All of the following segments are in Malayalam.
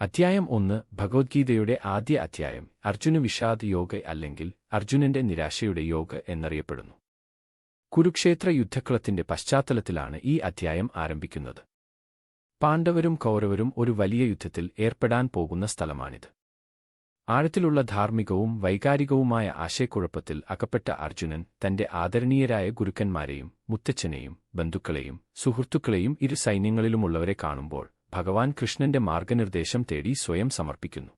അധ്യായം ഒന്ന് ഭഗവത്ഗീതയുടെ ആദ്യ അധ്യായം. അർജുന വിഷാദ് യോഗ അല്ലെങ്കിൽ അർജുനന്റെ നിരാശയുടെ യോഗ എന്നറിയപ്പെടുന്നു. കുരുക്ഷേത്ര യുദ്ധക്കളത്തിന്റെ പശ്ചാത്തലത്തിലാണ് ഈ അധ്യായം ആരംഭിക്കുന്നത്. പാണ്ഡവരും കൗരവരും ഒരു വലിയ യുദ്ധത്തിൽ ഏർപ്പെടാൻ പോകുന്ന സ്ഥലമാണിത്. ആഴത്തിലുള്ള ധാർമ്മികവും വൈകാരികവുമായ ആശയക്കുഴപ്പത്തിൽ അകപ്പെട്ട അർജുനൻ തന്റെ ആദരണീയരായ ഗുരുക്കന്മാരെയും മുത്തച്ഛനെയും ബന്ധുക്കളെയും സുഹൃത്തുക്കളെയും ഇരു സൈന്യങ്ങളിലുമുള്ളവരെ കാണുമ്പോൾ ഭഗവാൻ കൃഷ്ണന്റെ മാർഗനിർദ്ദേശം തേടി സ്വയം സമർപ്പിക്കുന്നു.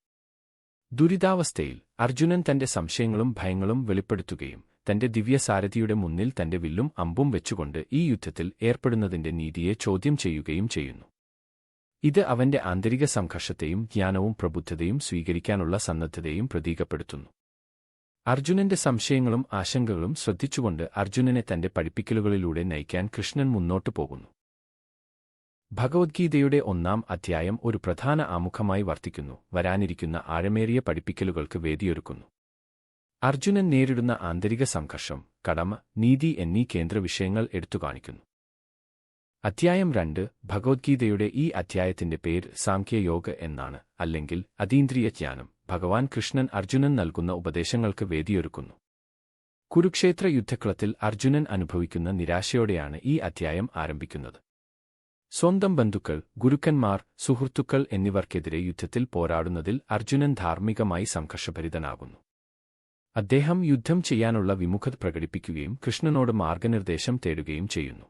ദുരിതാവസ്ഥയിൽ അർജുനൻ തന്റെ സംശയങ്ങളും ഭയങ്ങളും വെളിപ്പെടുത്തുകയും തന്റെ ദിവ്യസാരഥിയുടെ മുന്നിൽ തന്റെ വില്ലും അമ്പും വെച്ചുകൊണ്ട് ഈ യുദ്ധത്തിൽ ഏർപ്പെടുന്നതിന്റെ നീതിയെ ചോദ്യം ചെയ്യുകയും ചെയ്യുന്നു. ഇത് അവന്റെ ആന്തരിക സംഘർഷത്തെയും ജ്ഞാനവും പ്രബുദ്ധതയും സ്വീകരിക്കാനുള്ള സന്നദ്ധതയും പ്രതീകപ്പെടുത്തുന്നു. അർജുനന്റെ സംശയങ്ങളും ആശങ്കകളും ശ്രദ്ധിച്ചുകൊണ്ട് അർജുനനെ തന്റെ പഠിപ്പിക്കലുകളിലൂടെ നയിക്കാൻ കൃഷ്ണൻ മുന്നോട്ടു പോകുന്നു. ഭഗവത്ഗീതയുടെ ഒന്നാം അധ്യായം ഒരു പ്രധാന ആമുഖമായി വർത്തിക്കുന്നു. വരാനിരിക്കുന്ന ആഴമേറിയ പഠിപ്പിക്കലുകൾക്ക് വേദിയൊരുക്കുന്നു. അർജുനൻ നേരിടുന്ന ആന്തരിക സംഘർഷം കടമ നീതി എന്നീ കേന്ദ്ര വിഷയങ്ങൾ എടുത്തുകാണിക്കുന്നു അധ്യായം രണ്ട് ഭഗവത്ഗീതയുടെ ഈ അധ്യായത്തിന്റെ പേര് സാംഖ്യയോഗ എന്നാണ് അല്ലെങ്കിൽ അതീന്ദ്രിയ ജ്ഞാനം. ഭഗവാൻ കൃഷ്ണൻ അർജുനൻ നൽകുന്ന ഉപദേശങ്ങൾക്ക് വേദിയൊരുക്കുന്നു. കുരുക്ഷേത്ര യുദ്ധക്കളത്തിൽ അർജുനൻ അനുഭവിക്കുന്ന നിരാശയോടെയാണ് ഈ അധ്യായം ആരംഭിക്കുന്നത്. സ്വന്തം ബന്ധുക്കൾ ഗുരുക്കന്മാർ സുഹൃത്തുക്കൾ എന്നിവർക്കെതിരെ യുദ്ധത്തിൽ പോരാടുന്നതിൽ അർജുനൻ ധാർമ്മികമായി സംഘർഷഭരിതനാകുന്നു. അദ്ദേഹം യുദ്ധം ചെയ്യാനുള്ള വിമുഖത പ്രകടിപ്പിക്കുകയും കൃഷ്ണനോട് മാർഗനിർദ്ദേശം തേടുകയും ചെയ്യുന്നു.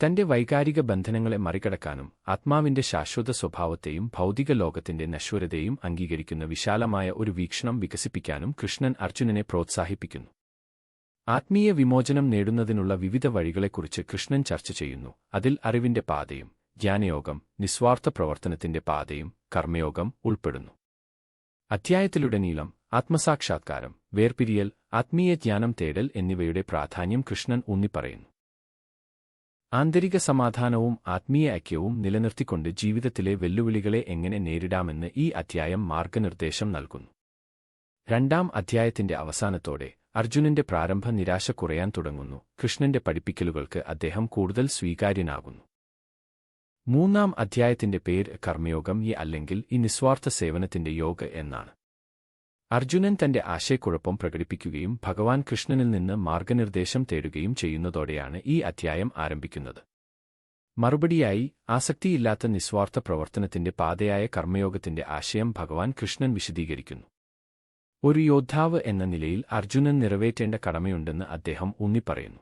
തന്റെ വൈകാരിക ബന്ധനങ്ങളെ മറികടക്കാനും ആത്മാവിന്റെ ശാശ്വത സ്വഭാവത്തെയും ഭൗതിക ലോകത്തിന്റെ നശ്വരതയും അംഗീകരിക്കുന്ന വിശാലമായ ഒരു വീക്ഷണം വികസിപ്പിക്കാനും കൃഷ്ണൻ അർജുനനെ പ്രോത്സാഹിപ്പിക്കുന്നു. ആത്മീയ വിമോചനം നേടുന്നതിനുള്ള വിവിധ വഴികളെക്കുറിച്ച് കൃഷ്ണൻ ചർച്ച ചെയ്യുന്നു. അതിൽ അറിവിന്റെ പാതയും ജ്ഞാനയോഗം നിസ്വാർത്ഥ പ്രവർത്തനത്തിന്റെ പാതയും കർമ്മയോഗം ഉൾപ്പെടുന്നു. അധ്യായത്തിലുടനീളം ആത്മസാക്ഷാത്കാരം വേർപിരിയൽ ആത്മീയ ജ്ഞാനം തേടൽ എന്നിവയുടെ പ്രാധാന്യം കൃഷ്ണൻ ഊന്നിപ്പറയുന്നു. ആന്തരിക സമാധാനവും ആത്മീയ ഐക്യവും നിലനിർത്തിക്കൊണ്ട് ജീവിതത്തിലെ വെല്ലുവിളികളെ എങ്ങനെ നേരിടാമെന്ന് ഈ അധ്യായം മാർഗനിർദ്ദേശം നൽകുന്നു. രണ്ടാം അധ്യായത്തിന്റെ അവസാനത്തോടെ അർജുനന്റെ പ്രാരംഭ നിരാശ കുറയാൻ തുടങ്ങുന്നു. കൃഷ്ണന്റെ പഠിപ്പിക്കലുകൾക്ക് അദ്ദേഹം കൂടുതൽ സ്വീകാര്യനാകുന്നു. മൂന്നാം അധ്യായത്തിന്റെ പേര് കർമ്മയോഗം ഈ അല്ലെങ്കിൽ ഈ നിസ്വാർത്ഥ സേവനത്തിന്റെ യോഗ എന്നാണ്. അർജുനൻ തന്റെ ആശയക്കുഴപ്പം പ്രകടിപ്പിക്കുകയും ഭഗവാൻ കൃഷ്ണനിൽ നിന്ന് മാർഗനിർദ്ദേശം തേടുകയും ചെയ്യുന്നതോടെയാണ് ഈ അധ്യായം ആരംഭിക്കുന്നത്. മറുപടിയായി ആസക്തിയില്ലാത്ത നിസ്വാർത്ഥ പ്രവർത്തനത്തിന്റെ പാതയായ കർമ്മയോഗത്തിന്റെ ആശയം ഭഗവാൻ കൃഷ്ണൻ വിശദീകരിക്കുന്നു. ഒരു യോദ്ധാവ് എന്ന നിലയിൽ അർജുനൻ നിറവേറ്റേണ്ട കടമയുണ്ടെന്ന് അദ്ദേഹം ഊന്നിപ്പറയുന്നു.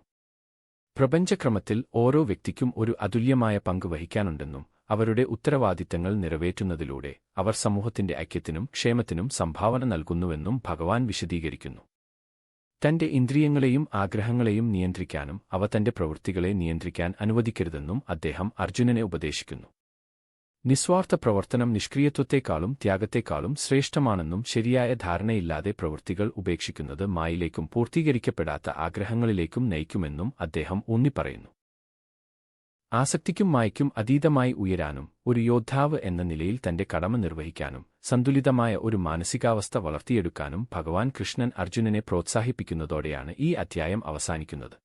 പ്രപഞ്ചക്രമത്തിൽ ഓരോ വ്യക്തിക്കും ഒരു അതുല്യമായ പങ്ക് വഹിക്കാനുണ്ടെന്നും അവരുടെ ഉത്തരവാദിത്തങ്ങൾ നിറവേറ്റുന്നതിലൂടെ അവർ സമൂഹത്തിന്റെ ഐക്യത്തിനും ക്ഷേമത്തിനും സംഭാവന നൽകുന്നുവെന്നും ഭഗവാൻ വിശദീകരിക്കുന്നു. തന്റെ ഇന്ദ്രിയങ്ങളെയും ആഗ്രഹങ്ങളെയും നിയന്ത്രിക്കാനും അവ തന്റെ പ്രവൃത്തികളെ നിയന്ത്രിക്കാൻ അനുവദിക്കരുതെന്നും അദ്ദേഹം അർജുനനെ ഉപദേശിക്കുന്നു. നിസ്വാർത്ഥ പ്രവർത്തനം നിഷ്ക്രിയത്വത്തെക്കാളും ത്യാഗത്തെക്കാളും ശ്രേഷ്ഠമാണെന്നും ശരിയായ ധാരണയില്ലാതെ പ്രവൃത്തികൾ ഉപേക്ഷിക്കുന്നത് മായിലേക്കും പൂർത്തീകരിക്കപ്പെടാത്ത ആഗ്രഹങ്ങളിലേക്കും നയിക്കുമെന്നും അദ്ദേഹം ഊന്നിപ്പറയുന്നു. ആസക്തിക്കും മായ്ക്കും അതീതമായി ഉയരാനും ഒരു യോദ്ധാവ് എന്ന നിലയിൽ തന്റെ കടമ നിർവഹിക്കാനും സന്തുലിതമായ ഒരു മാനസികാവസ്ഥ വളർത്തിയെടുക്കാനും ഭഗവാൻ കൃഷ്ണൻ അർജുനനെ പ്രോത്സാഹിപ്പിക്കുന്നതോടെയാണ് ഈ അധ്യായം അവസാനിക്കുന്നത്.